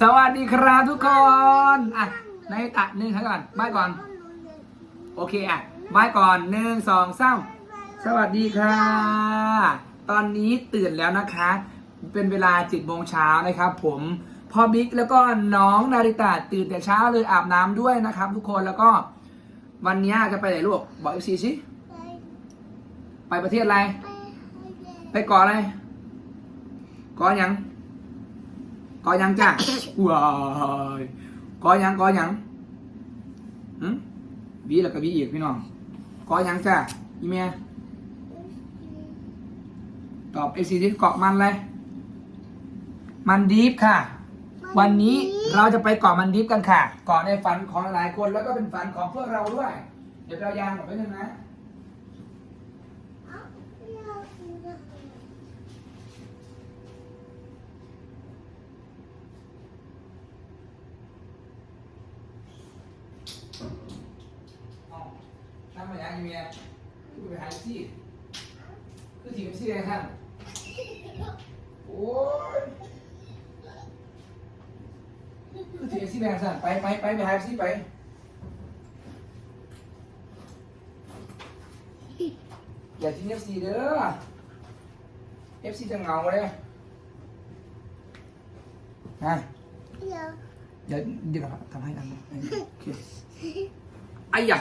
สวัสดีครับทุกคนอะในตะหนึ่งครั้งก่อนบายก่อน โอเคอะบายก่อนหนึ่งสองสามสวัสดีค่ะ ตอนนี้ตื่นแล้วนะคะ เป็นเวลาจ็ดโมงเช้านะครับ ผมพ่อบิ๊กแล้วก็น้องนาริตาตื่นแต่เช้าเลยอาบน้ำด้วยนะครับ ทุกคนแล้วก็วันนี้จะไปไหนลูกบอกเอฟซีสิไปประเทศอะไร ไปเกาะอะไรเกาะยัง เกาะหยังจ้ะว้ายเกาะหยังเกาะหยังหืมบีแล้วก็บีอีกพี่น้องเกาะหยังจ้ะอีเมียตอบเอซีที่เกาะมันเลยมันดีฟค่ะ วันนี้เราจะไปเกาะมันดีฟกันค่ะเกาะในฝันของหลายคนแล้วก็เป็นฝันของพวกเราด้วย เดี๋ยวเรายางออกไปหนึ่งนะ เอาทำ มาอย่างนี้เมียคือไปหาที่คือถีบที่ไหนท่านโอ้ยคือถีบที่ไหนท่านไปไปไปไปหาที่ไปอย่าทิ้งเอฟซีเด้อเอฟซีจะเหงาเลยนะเดี๋ยวเดี๋ยวทำให้ดังโอเคไอ้ยะ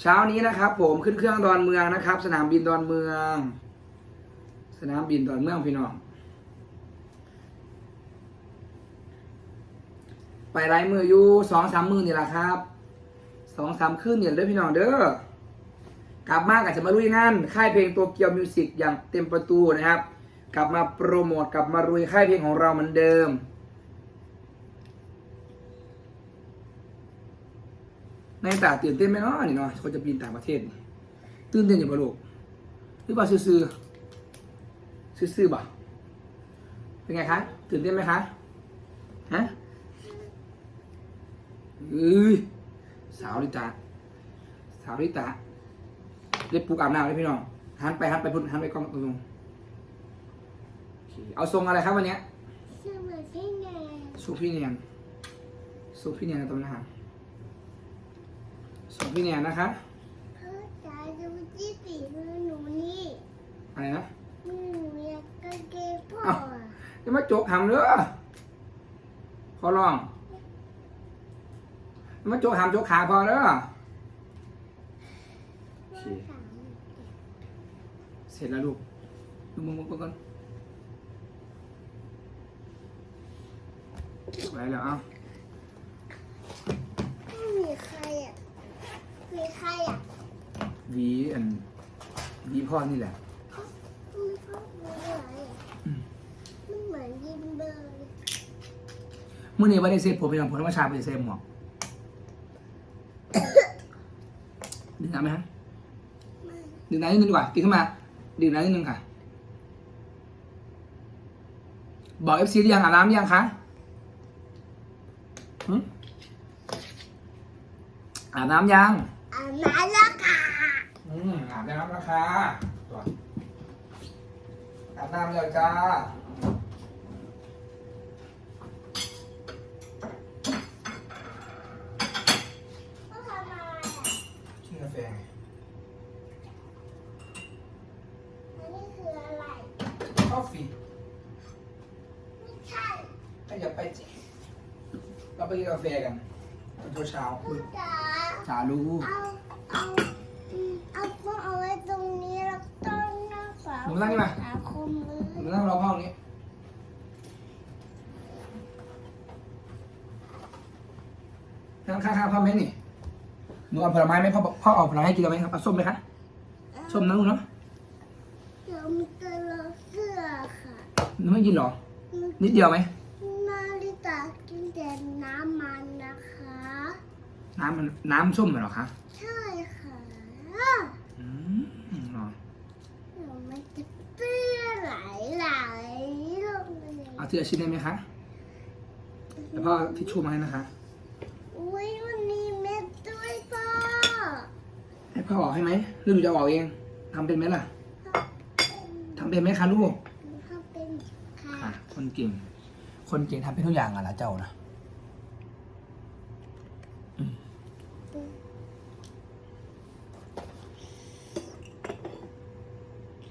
เช้านี้นะครับ ผมขึ้นเครื่องดอนเมืองนะครับ สนามบินดอนเมือง สนามบินดอนเมืองพี่น้อง ไปไล่มืออยู่สองสามมือนี่แหละครับสองสามคืนเนี่ยเด้อพี่น้องเด้อกลับมากับจะมาลุยงานค่ายเพลงตัวเกียวมิวสิกอย่างเต็มประตูนะครับ กลับมาโปรโมทกลับมาลุยค่ายเพลงของเราเหมือนเดิม ในตาตื่นเต้นไหมเนาะนี่เนาะคนจะบินต่างประเทศนี่ตื่นเต้นอยู่ปะลูกหรือเปล่าซื่อๆซื่อๆบ่เป็นไงคะตื่นเต้นไหมคะฮะเอ้ยสาวลิตาสาวลิตาเล็บปูกอาบน้ำเลยพี่น้องหันไปหันไปพุ่นหันไปกล้องตรงๆโอเคเอาทรงอะไรครับวันเนี้ยสุพี่เนียนสุพี่เนียนตรงนั้น ส่งพี่เนียนนะคะอะไรนะจะมาโจกหำเด้อขอร้องจะมาโจกหำโจกขาพอเด้อโอเคเสร็จแล้วลูกดูมึงมึงก่อนไปแล้วเอ้า มีใครอะ มีใครอะหวีอันหวีพ่อนี่แหละมันชอบมีอะไรอะมันเหมือนยินเบอร์เลยเมื่อนี้ว่าได้เซฟผมไปทำผลธรรมชาติไปเซฟหมวกดื่มน้ำไหมฮะไม่ดื่มน้ำนิดนึงดีกว่ากินขึ้นมาดื่มน้ำนิดนึงค่ะ บอกเอฟซีหรือยังอาบน้ำหรือยังคะหึอาบน้ำยังอ่า นมาแล้วค่ะอืมอาบน้ำแล้วค่ะตัวอาบน้ำแล้วจ้าเขาทำอะไรอะกินกาแฟไงอันนี้คืออะไร กาแฟไม่ใช่ก็อย่าไปจิเราไปกินกาแฟกันตอนเช้าๆลูอุ๊ยกจ๋าจ๋ารู้เอาเอา นั่งฝาหนูนั่งนี่มาฝาคมมือหนูนั่งรอพ่อตรงนี้ นั่งข้างๆพ่อไหมนี่หนูเอาผลไม้ไหมพ่อพ่อเอาผลไม้ให้กินเราไหมครับเอาส้มไหมคะ ส้มนะลูกเนาะเดี๋ยวมันจะเลอะเสื้อค่ะหนูไม่กินเหรอ นิดเดียวไหมนาฬิตากินแต่น้ำมันนะคะ น้ำมันน้ำส้มเหรอคะ ใช่ค่ะ อืมเหรอ เดี๋ยวมันจะเปื้อนไหลไหลลงไป เลยเอาทีละชิ้นได้ไหมคะแล้วพ่อทิชชู่มาให้นะคะ อุ้ยวันนี้เม็ดด้วยพ่อให้พ่อออกให้ไหมหรือหนูจะออกเองทำเป็นไหมล่ะทำเป็นไหมคะลูกเขาเป็นค่ะค่ะคนเก่ง คนเก่งทำเป็นทุกอย่างอะละเจ้านะอืม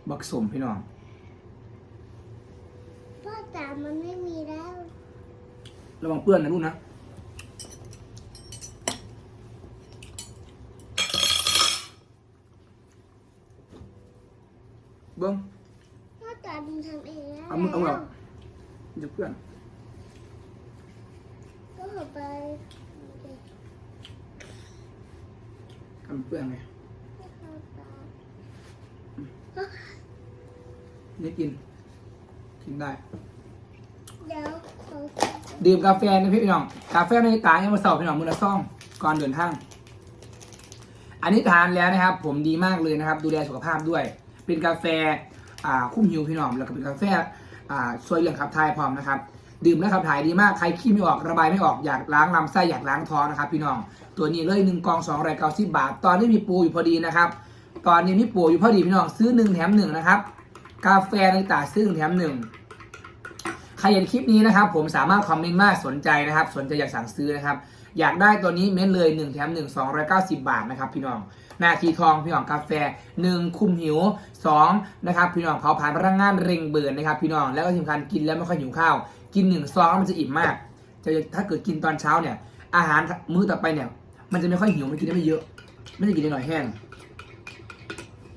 บักสมพี่น้อง พ่อจ๋ามันไม่มีแล้วระวังเปื้อนนะลูกนะเบิ้งพ่อจ๋าดูทำเองแล้วเอามือเอามือออกจะเปื้อน ก็เอาไปทำเปื้อนไงเอาไปนี่กิน กินได้เดี๋ยวเขา ดื่มกาแฟนะพี่น้อง กาแฟในตายังมาสอบพี่น้องมือละซ่อง ก่อนเดินทาง อันนี้ทานแล้วนะครับ ผมดีมากเลยนะครับ ดูแลสุขภาพด้วย เป็นกาแฟอ่าคุ้มหิวพี่น้องแล้วก็เป็นกาแฟอ่าช่วยเรื่องขับถ่ายพร้อมนะครับ ดื่มแล้วขับถ่ายดีมาก ใครขี้ไม่ออกระบายไม่ออกอยากล้างลำไส้อยากล้างท้องนะครับ พี่น้อง ตัวนี้เลยหนึ่งกองสองร้อยเก้าสิบบาท ตอนนี้มีปูอยู่พอดีนะครับ ตอนนี้มีปูอยู่พอดีพี่น้องซื้อหนึ่งแถมหนึ่งนะครับ กาแฟในตาซื้อหนึ่งแถมหนึ่ง ใครเห็นคลิปนี้นะครับ ผมสามารถคอมเมนต์มาสนใจนะครับ สนใจอยากสั่งซื้อนะครับ อยากได้ตัวนี้เม้นเลย 1 แถม 1 290 บาทนะครับ พี่น้องนาทีทองพี่น้องกาแฟ 1 คุมหิว 2 นะครับ พี่น้องเผาผลาญพลังงานเร่งเบิร์นนะครับ พี่น้องแล้วก็สำคัญกินแล้วไม่ค่อยหิวข้าวกิน1ซองมันจะอิ่มมากจะถ้าเกิดกินตอนเช้าเนี่ย อาหารมื้อต่อไปเนี่ย มันจะไม่ค่อยหิวมันกินได้ไม่เยอะ ไม่ได้กินได้หน่อยแห้ง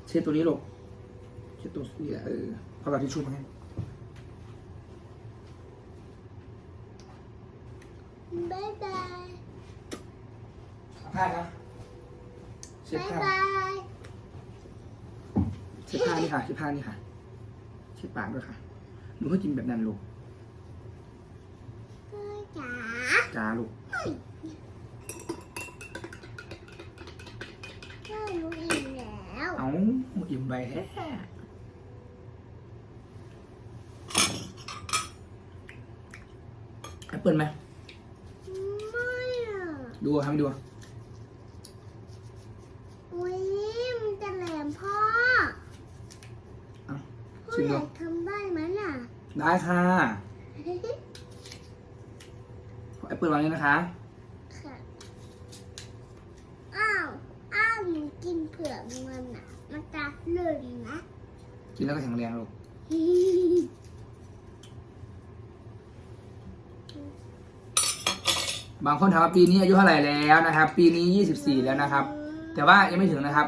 เช็ดตัวนี้ลูกเช็ดตัวนี้เออเอากระดาษทิชชู่มาให้ บ๊ายบายผ้านะเช็ดบ๊ายผ้าบายเช็ดผ้านี่ค่ะเช็ดผ้านี่ค่ะเช็ดปากด้วยค่ะหนูก็กินแบบนั้นลูกพ่อจ๋าจ้าลูกพ่อหนูอิ่มแล้วเอาหมดอิ่มไปแท้แอปเปิลไหมไม่อะ ดูทำให้ดูอุ้ยมันจะแหลมพ่อเอาพ่อชิมอดูยากทำได้ไหมน่ะ ได้ค่ะแอปเปิลวางนี้นะคะ ค่ะอ้าว อ้าวหนูกินเผือกมันอะ มันจะหล่นนะ กินแล้วก็แข็งแรงลูก บางคนถามว่าปีนี้อายุเท่าไหร่แล้วนะครับ ปีนี้ 24 แล้วนะครับ แต่ว่ายังไม่ถึงนะครับ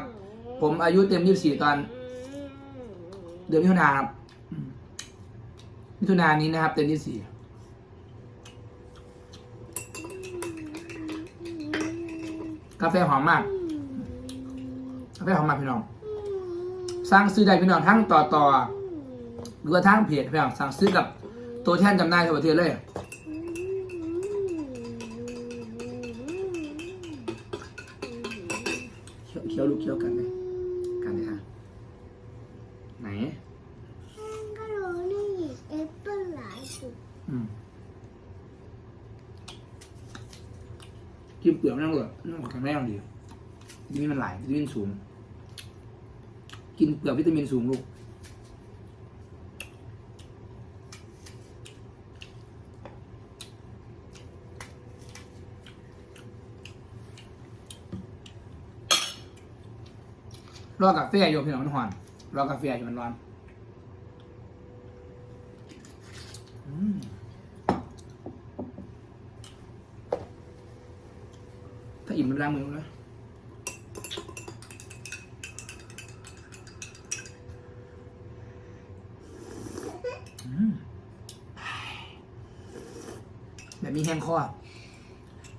ผมอายุเต็ม 24 ตอน เดือนมิถุนาครับมิถุนายนนี้นะครับ เต็มที่สี่กาแฟหอมมาก กาแฟหอมมากพี่น้อง สร้างซื้อได้พี่น้องทั้งต่อต่อหรือว่าทั้งเพจพี่น้องสั่งซื้อกับตัวแทนจำหน่ายทั่วประเทศเลย คี้ยวเคี้ยวลูกเคี้ยวกันเลยกันเลยค่ะไหนก็รู้นี่แอปเปิ้ลหลายสุดอืมกินเปลือกไม่ต้องเลยน้องแข็งแรงดีวิตามินมันหลายวิตามินสูง กินเปลือกวิตามินสูงลูก รอกาแฟอยู่พี่น้องมันหอนรอกาแฟอยู่มันร้อนถ้าอิ่มมันล้างมือนะอืมแบบมีแห้งคอ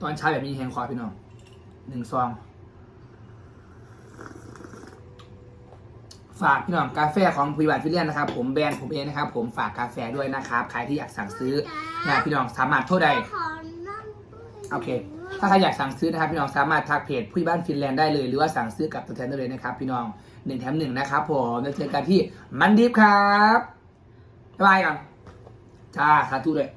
ตอนเช้าแบบมีแห้งคอพี่น้องหนึ่งซอง ฝากพี่น้องกาแฟของพุยบัตฟิเลียนนะครับผมแบรนด์ผมเองนะครับ ผมฝากกาแฟด้วยนะครับใครที่อยากสั่งซื้อนะพี่น้องสามารถโทรได้ขอนั่งด้วยโอเค ถ้าใครอยากสั่งซื้อนะครับพี่น้องสามารถทักเพจผู้บ้านฟินแลนด์ได้เลย หรือว่าสั่งซื้อกับตัวแทนได้เลยนะครับ พี่น้องหนึ่งแถมหนึ่งนะครับผมแล้วเจอกันที่มันดิฟครับบายก่อนจ้าสาธุเลย